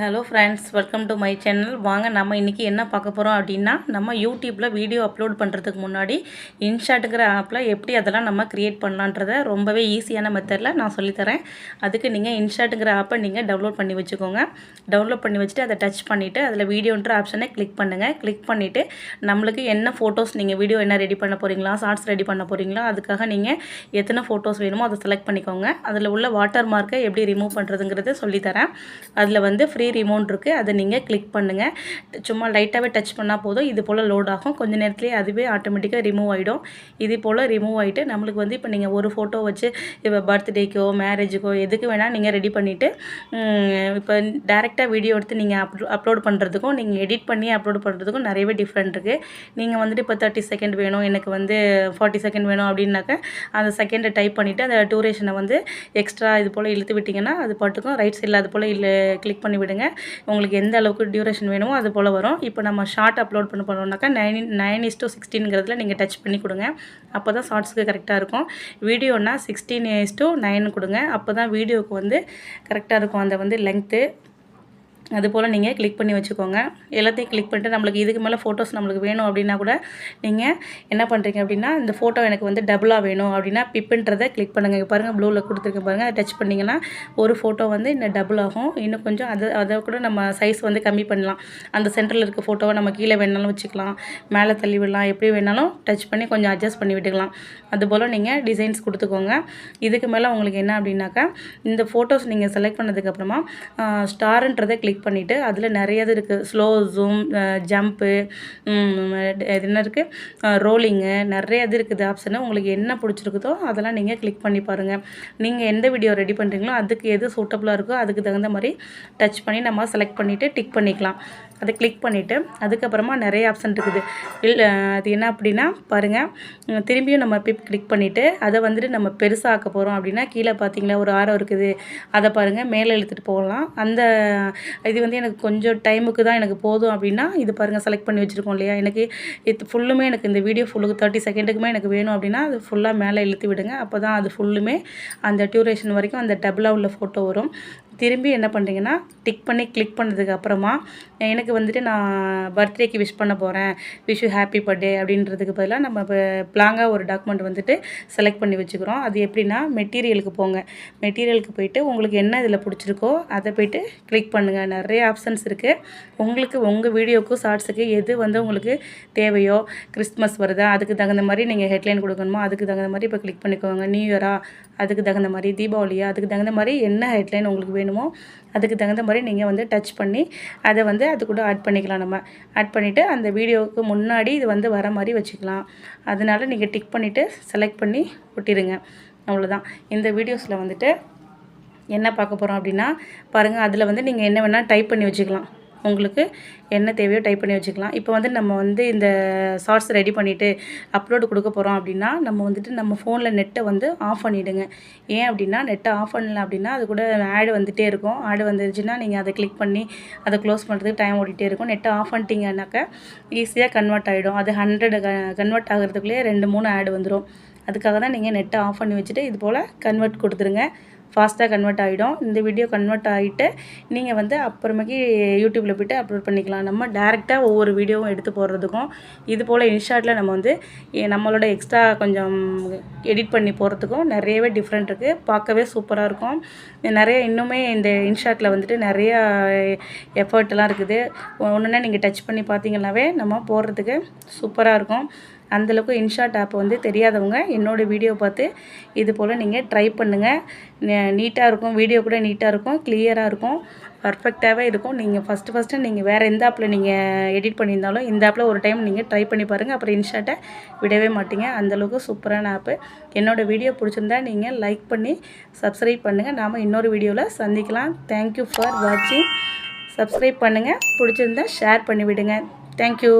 Hello friends welcome to my channel வாங்க நம்ம இன்றைக்கி என்ன பார்க்க போகிறோம் அப்படின்னா நம்ம யூடியூப்பில் வீடியோ அப்லோட் பண்ணுறதுக்கு முன்னாடி இன்ஷாட்டுங்கிற ஆப்பில் எப்படி அதெல்லாம் நம்ம க்ரியேட் பண்ணலான்றத ரொம்பவே ஈஸியான மெத்தடில் நான் சொல்லித்தரேன். அதுக்கு நீங்கள் இன்ஷாட்டுங்கிற ஆப்பை நீங்கள் டவுன்லோட் பண்ணி வச்சுக்கோங்க. டவுன்லோட் பண்ணி வச்சுட்டு அதை டச் பண்ணிவிட்டு அதில் வீடியோன்ற ஆப்ஷனை கிளிக் பண்ணுங்கள் கிளிக் பண்ணிவிட்டு நம்மளுக்கு என்ன ஃபோட்டோஸ் நீங்கள் வீடியோ என்ன ரெடி பண்ண போகிறீங்களா ஷார்ட்ஸ் ரெடி பண்ண போகிறீங்களா அதுக்காக நீங்கள் எத்தனை ஃபோட்டோஸ் வேணுமோ அதை செலக்ட் பண்ணிக்கோங்க. அதில் உள்ள வாட்டர் மார்க்கை எப்படி ரிமூவ் பண்ணுறதுங்கிறது சொல்லித்தரேன். அதில் வந்து ஃப்ரீ ரிமோட் இருக்குது அதை நீங்கள் கிளிக் பண்ணுங்கள் சும்மா லைட்டாகவே டச் பண்ணால் போதும். இது போல் லோட் ஆகும். கொஞ்ச நேரத்துலேயே அதுவே ஆட்டோமேட்டிக்காக ரிமூவ் ஆகிடும் இது போல் ரிமூவ் ஆகிட்டு நம்மளுக்கு வந்து இப்போ நீங்கள் ஒரு ஃபோட்டோ வச்சு இப்போ பர்த்டேக்கோ மேரேஜுக்கோ எதுக்கு வேணால் நீங்கள் ரெடி பண்ணிவிட்டு இப்போ டேரெக்டாக வீடியோ எடுத்து நீங்கள் அப்லோ அப்லோட் பண்ணுறதுக்கும் நீங்கள் எடிட் பண்ணி அப்லோட் பண்ணுறதுக்கும் நிறையவே டிஃப்ரெண்ட் இருக்குது நீங்கள் வந்துட்டு இப்போ தேர்ட்டி செகண்ட் வேணும் எனக்கு வந்து ஃபார்ட்டி செகண்ட் வேணும் அப்படின்னாக்கா அந்த செகண்டை டைப் பண்ணிவிட்டு அந்த டூரேஷனை வந்து எக்ஸ்ட்ரா இது போல் இழுத்து விட்டிங்கன்னா அது பாட்டுக்கும் ரைட் சைடில் அது போல் இல்லை கிளிக் பண்ணி விடுங்க. உங்களுக்கு எந்த அளவுக்கு டியூரேஷன் வேணுமோ அது போல் வரும். இப்போ நம்ம ஷார்ட் அப்லோட் பண்ண போனோம்னாக்கா நைன் நைன் இஸ் டூ சிக்ஸ்டீன்கிறதுல நீங்கள் டச் பண்ணி கொடுங்க. அப்போ தான் ஷார்ட்ஸ்க்கு கரெக்டாக இருக்கும். வீடியோனா சிக்ஸ்டீன் இஸ் டூ நைன் கொடுங்க. அப்போ தான் வீடியோவுக்கு வந்து கரெக்டாக இருக்கும். அந்த வந்து லெங்க்த்து அது போல் நீங்கள் கிளிக் பண்ணி வச்சுக்கோங்க. எல்லாத்தையும் கிளிக் பண்ணிட்டு நம்மளுக்கு இதுக்கு மேலே ஃபோட்டோஸ் நம்மளுக்கு வேணும் அப்படின்னா கூட நீங்கள் என்ன பண்ணுறீங்க அப்படின்னா இந்த ஃபோட்டோ எனக்கு வந்து டபுளாக வேணும் அப்படின்னா பிப்புன்றதை கிளிக் பண்ணுங்கள் பாருங்கள் ப்ளூவில் கொடுத்துருக்க பாருங்கள் அதை டச் பண்ணிங்கன்னா ஒரு ஃபோட்டோ வந்து இன்னும் டபுள் ஆகும். இன்னும் கொஞ்சம் அதை அதை கூட நம்ம சைஸ் வந்து கம்மி பண்ணலாம். அந்த சென்டரில் இருக்க ஃபோட்டோவை நம்ம கீழே வேணாலும் வச்சுக்கலாம். மேலே தள்ளி விடலாம். எப்படி வேணாலும் டச் பண்ணி கொஞ்சம் அட்ஜஸ்ட் பண்ணி விட்டுக்கலாம். அதுபோல் நீங்கள் டிசைன்ஸ் கொடுத்துக்கோங்க. இதுக்கு மேலே உங்களுக்கு என்ன அப்படின்னாக்கா இந்த ஃபோட்டோஸ் நீங்கள் செலக்ட் பண்ணதுக்கப்புறமா ஸ்டாருன்றதை கிளிக் பண்ணிவிட்டு அதில் நிறைய இது இருக்குது ஸ்லோ ஜூம் ஜம்ப்பு இது என்ன இருக்குது ரோலிங்கு நிறைய இது இருக்குது. ஆப்ஷனு உங்களுக்கு என்ன பிடிச்சிருக்குதோ அதெல்லாம் நீங்கள் கிளிக் பண்ணி பாருங்கள் நீங்கள் எந்த வீடியோ ரெடி பண்ணுறீங்களோ அதுக்கு எது சூட்டபுளாக இருக்கோ அதுக்கு தகுந்த மாதிரி டச் பண்ணி நம்ம செலக்ட் பண்ணிவிட்டு டிக் பண்ணிக்கலாம். அதை கிளிக் பண்ணிவிட்டு அதுக்கப்புறமா நிறைய ஆப்ஷன் இருக்குது. இல்லை அது என்ன அப்படின்னா பாருங்கள் திரும்பியும் நம்ம பிப் கிளிக் பண்ணிவிட்டு அதை வந்துட்டு நம்ம பெருசாக ஆக்க போகிறோம் அப்படின்னா கீழே பார்த்தீங்களா ஒரு ஆரம் இருக்குது. அதை பாருங்கள் மேலே இழுத்துட்டு போகலாம். அந்த இது வந்து எனக்கு கொஞ்சம் டைமுக்கு தான் எனக்கு போதும் அப்படின்னா இது பாருங்கள் செலக்ட் பண்ணி வச்சுருக்கோம் இல்லையா? எனக்கு இது ஃபுல்லுமே எனக்கு இந்த வீடியோ ஃபுல்லுக்கு தேர்ட்டி செகண்டுக்குமே எனக்கு வேணும் அப்படின்னா அது ஃபுல்லாக மேலே இழுத்து விடுங்க. அப்போ தான் அது ஃபுல்லுமே அந்த டியூரேஷன் வரைக்கும் அந்த டபுளாக உள்ள ஃபோட்டோ வரும். திரும்பி என்ன பண்ணுறீங்கன்னா டிக் பண்ணி கிளிக் பண்ணதுக்கு அப்புறமா எனக்கு வந்துட்டு நான் பர்த்டேக்கு விஷ் பண்ண போகிறேன் விஷ் யூ ஹாப்பி பர்த்டே அப்படின்றதுக்கு பதிலாக நம்ம இப்போ பிளாங்காக ஒரு டாக்குமெண்ட் வந்துட்டு செலக்ட் பண்ணி வச்சுக்கிறோம். அது எப்படின்னா மெட்டீரியலுக்கு போங்க. மெட்டீரியலுக்கு போயிட்டு உங்களுக்கு என்ன இதில் பிடிச்சிருக்கோ அதை போயிட்டு கிளிக் பண்ணுங்கள் நிறைய ஆப்ஷன்ஸ் இருக்குது உங்களுக்கு உங்கள் வீடியோக்கும் ஷார்ட்ஸுக்கு எது வந்து உங்களுக்கு தேவையோ கிறிஸ்மஸ் வருதா அதுக்கு தகுந்த மாதிரி நீங்கள் ஹெட்லைன் கொடுக்கணுமோ அதுக்கு தகுந்த மாதிரி இப்போ கிளிக் பண்ணிக்கோங்க. நியூ இயரா அதுக்கு தகுந்த மாதிரி தீபாவளியா அதுக்கு தகுந்த மாதிரி என்ன ஹெட்லைன் உங்களுக்கு வேணும் அதுக்கு தகுந்த மாதிரி நீங்கள் வந்து டச் பண்ணி அதை வந்து அது கூட ஆட் பண்ணிக்கலாம் நம்ம. ஆட் பண்ணிவிட்டு அந்த வீடியோவுக்கு முன்னாடி இது வந்து வர மாதிரி வச்சுக்கலாம். அதனால் நீங்கள் டிக் பண்ணிவிட்டு செலக்ட் பண்ணி ஒட்டிடுங்க அவ்வளோதான் இந்த வீடியோஸில் வந்துட்டு என்ன பார்க்க போகிறோம் அப்படின்னா பாருங்கள் அதில் வந்து நீங்கள் என்ன வேணால் டைப் பண்ணி வச்சுக்கலாம். உங்களுக்கு என்ன தேவையோ டைப் பண்ணி வச்சுக்கலாம். இப்போ வந்து நம்ம வந்து இந்த ஷார்ட்ஸ் ரெடி பண்ணிவிட்டு அப்லோடு கொடுக்க போகிறோம் அப்படின்னா நம்ம வந்துட்டு நம்ம ஃபோனில் நெட்டை வந்து ஆஃப் பண்ணிவிடுங்க ஏன் அப்படின்னா நெட்டை ஆஃப் பண்ணல அப்படின்னா அது கூட ஆடு வந்துகிட்டே இருக்கும். ஆடு வந்துருச்சுன்னா நீங்கள் அதை கிளிக் பண்ணி அதை க்ளோஸ் பண்ணுறதுக்கு டைம் ஓடிட்டே இருக்கும். நெட்டை ஆஃப் பண்ணிட்டீங்கன்னாக்கா ஈஸியாக கன்வெர்ட் ஆகிடும் அது ஹண்ட்ரட் கன்வெர்ட் ஆகிறதுக்குள்ளேயே ரெண்டு மூணு ஆடு வந்துடும் அதுக்காக தான் நீங்கள் நெட்டை ஆஃப் பண்ணி வச்சுட்டு இது போல் கன்வெர்ட் கொடுத்துருங்க. ஃபாஸ்ட்டாக கன்வெர்ட் ஆகிடும் இந்த வீடியோ கன்வெர்ட் ஆகிட்டு நீங்கள் வந்து அப்புறமேக்கி யூடியூப்பில் போய்ட்டு அப்லோட் பண்ணிக்கலாம். நம்ம டேரெக்டாக ஒவ்வொரு வீடியோவும் எடுத்து போடுறதுக்கும் இது போல் இன்ஷாட்டில் நம்ம வந்து நம்மளோட எக்ஸ்ட்ரா கொஞ்சம் எடிட் பண்ணி போகிறதுக்கும் நிறையவே டிஃப்ரெண்ட் இருக்குது பார்க்கவே சூப்பராக இருக்கும். நிறைய இன்னுமே இந்த இன்ஷாட்டில் வந்துட்டு நிறையா எஃபர்ட்லாம் இருக்குது. ஒன்றுனா நீங்கள் டச் பண்ணி பார்த்தீங்கன்னாவே நம்ம போடுறதுக்கு சூப்பராக இருக்கும். அந்தளவுக்கு இன்ஷாட் ஆப் வந்து தெரியாதவங்க என்னோடய வீடியோ பார்த்து இது போல் நீங்கள் ட்ரை பண்ணுங்கள் நீட்டாக இருக்கும் வீடியோ கூட நீட்டாக இருக்கும் கிளியராக இருக்கும் பர்ஃபெக்டாகவே இருக்கும். நீங்கள் ஃபஸ்ட்டு ஃபஸ்ட்டு நீங்கள் வேறு எந்த ஆப்பில் நீங்கள் எடிட் பண்ணியிருந்தாலும் இந்த ஆப்பில் ஒரு டைம் நீங்கள் ட்ரை பண்ணி பாருங்கள் அப்புறம் இன்ஷாட்டை விடவே மாட்டீங்க. அந்தளவுக்கு சூப்பரான ஆப்பு என்னோடய வீடியோ பிடிச்சிருந்தா நீங்கள் லைக் பண்ணி சப்ஸ்கிரைப் பண்ணுங்கள் நாம் இன்னொரு வீடியோவில் சந்திக்கலாம். தேங்க்யூ ஃபார் வாட்சிங் சப்ஸ்கிரைப் பண்ணுங்கள் பிடிச்சிருந்தா ஷேர் பண்ணிவிடுங்க. தேங்க்யூ